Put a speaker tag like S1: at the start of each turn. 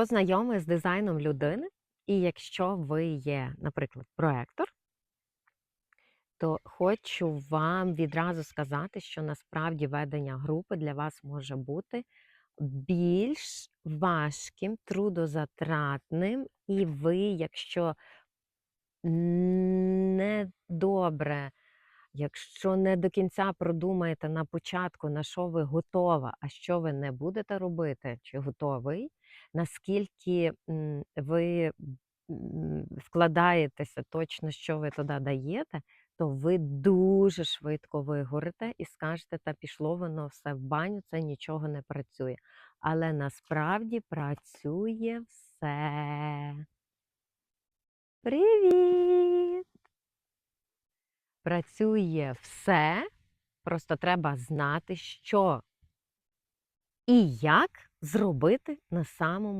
S1: Хто знайомий з дизайном людини, і якщо ви є, наприклад, проектор, то хочу вам відразу сказати, що насправді ведення групи для вас може бути більш важким, трудозатратним, і ви, якщо не добре, якщо не до кінця продумаєте на початку, на що ви готова, а що ви не будете робити, чи готовий, наскільки ви вкладаєтеся точно, що ви туди даєте, то ви дуже швидко вигорите і скажете, та пішло воно все в баню, це нічого не працює. Але насправді працює все. Привіт! Працює все, просто треба знати, що і як зробити на самому